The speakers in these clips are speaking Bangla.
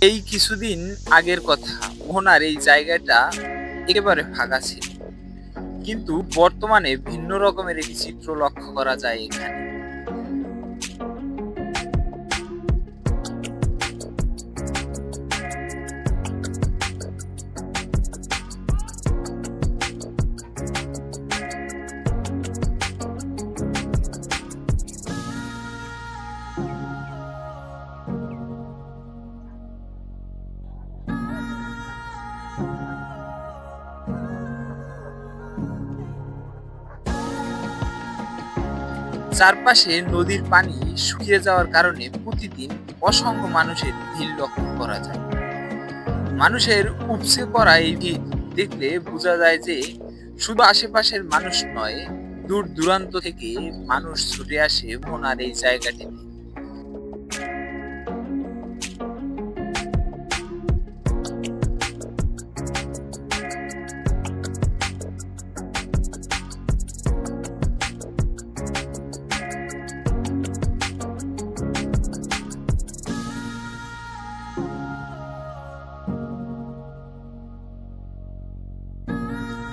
এই কিছুদিন আগের কথা মোহনার এই জায়গাটা একেবারে ফাঁকা ছিল। কিন্তু বর্তমানে ভিন্ন রকমের একটি চিত্র লক্ষ্য করা যায় এখানে। চারপাশে নদীর পানি শুকিয়ে যাওয়ার কারণে প্রতিদিন অসংখ্য মানুষের ভিড় লক্ষ্য করা যায়। মানুষের উপসে পড়া এই ভিড় দেখলে বোঝা যায় যে শুধু আশেপাশের মানুষ নয় দূর দূরান্ত থেকে মানুষ ছুটে আসে মোনার এই জায়গাটিতে।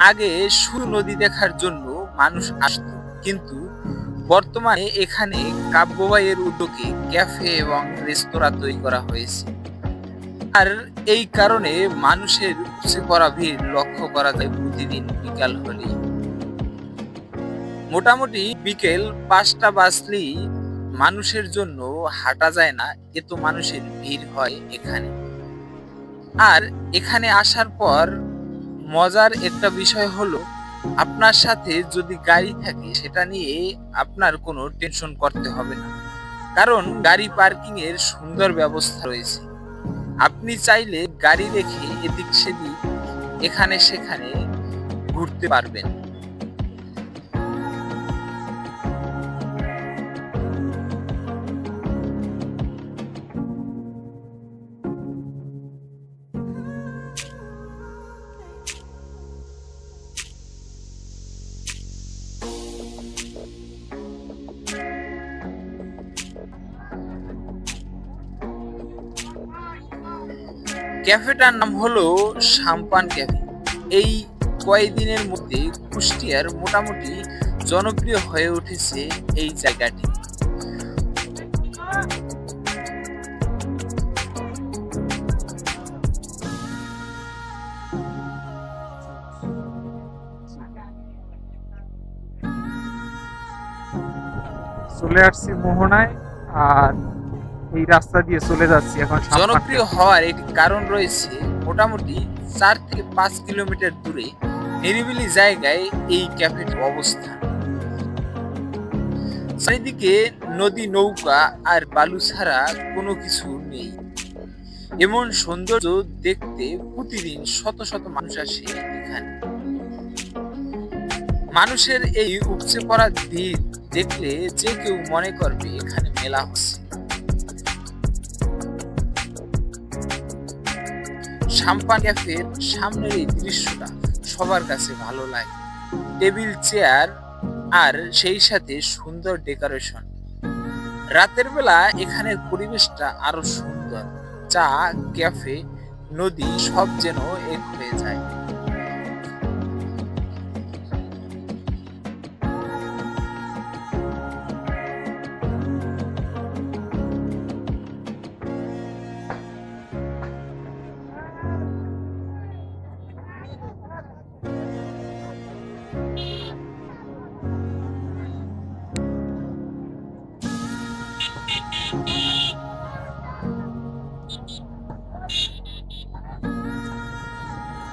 আগে শুধু নদী দেখার জন্য মানুষ আসতো। কিন্তু বর্তমানে এখানে কাব্যবাইয়ের উদ্যোগে ক্যাফে এবং রেস্তোরাঁ তৈরি করা হয়েছে। আর এই কারণে মানুষের উপচে পড়া ভিড় লক্ষ্য করা যায় প্রতিদিন বিকাল হলেই। মোটামুটি বিকেল পাঁচটা বাজলেই মানুষের জন্য হাঁটা যায় না এত মানুষের ভিড় হয় এখানে। আর এখানে আসার পর মজার একটা বিষয় হলো, আপনার সাথে যদি গাড়ি থাকে, সেটা নিয়ে আপনার কোনো টেনশন করতে হবে না। কারণ গাড়ি পার্কিং এর সুন্দর ব্যবস্থা রয়েছে। আপনি চাইলে গাড়ি রেখে এদিক সেদিক এখানে সেখানে ঘুরতে পারবেন। ক্যাফেটার নাম হলো সাম্পান ক্যাফে। এই কয়েকদিনের মধ্যে কুষ্টিয়ার মোটামুটি জনপ্রিয় হয়ে উঠেছে এই জায়গাটি। চলে আসছি মোহনায়, আর এই রাস্তা দিয়ে চলে যাচ্ছি এখন জনপ্রিয় হওয়ার একটি কারণ রয়েছে মোটামুটি চার থেকে পাঁচ কিলোমিটার দূরে নিরিবিলি জায়গায় এই ক্যাফেটির অবস্থান চারিদিকে নদী, নৌকা আর বালু ছাড়া কোনো কিছু নেই। এমন সৌন্দর্য দেখতে প্রতিদিন শত শত মানুষ আসে এখানে। মানুষের এই উপচে পড়া ভিড় দেখলে যে কেউ মনে করবে এখানে মেলা হচ্ছে। সাম্পান ক্যাফের সামনের এই দৃশ্যটা সবার কাছে ভালো লাগে। টেবিল চেয়ার আর সেই সাথে সুন্দর ডেকোরেশন রাতের বেলা এখানের পরিবেশটা আরও সুন্দর। চা ক্যাফে নদী সব যেন এক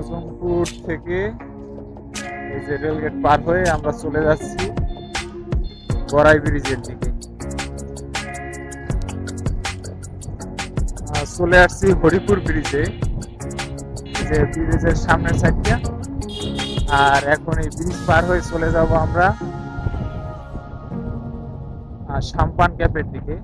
নজমপুর থেকে এই যে রেলগেট পার হয়ে আমরা চলে যাচ্ছি গড়াই ব্রিজের দিকে। চলে আসছি হরিপুর ব্রিজে, যে ব্রিজের সামনের সাইডটা আর এখন এই ব্রিজ পার হয়ে চলে যাব আমরা সাম্পান ক্যাপের দিকে।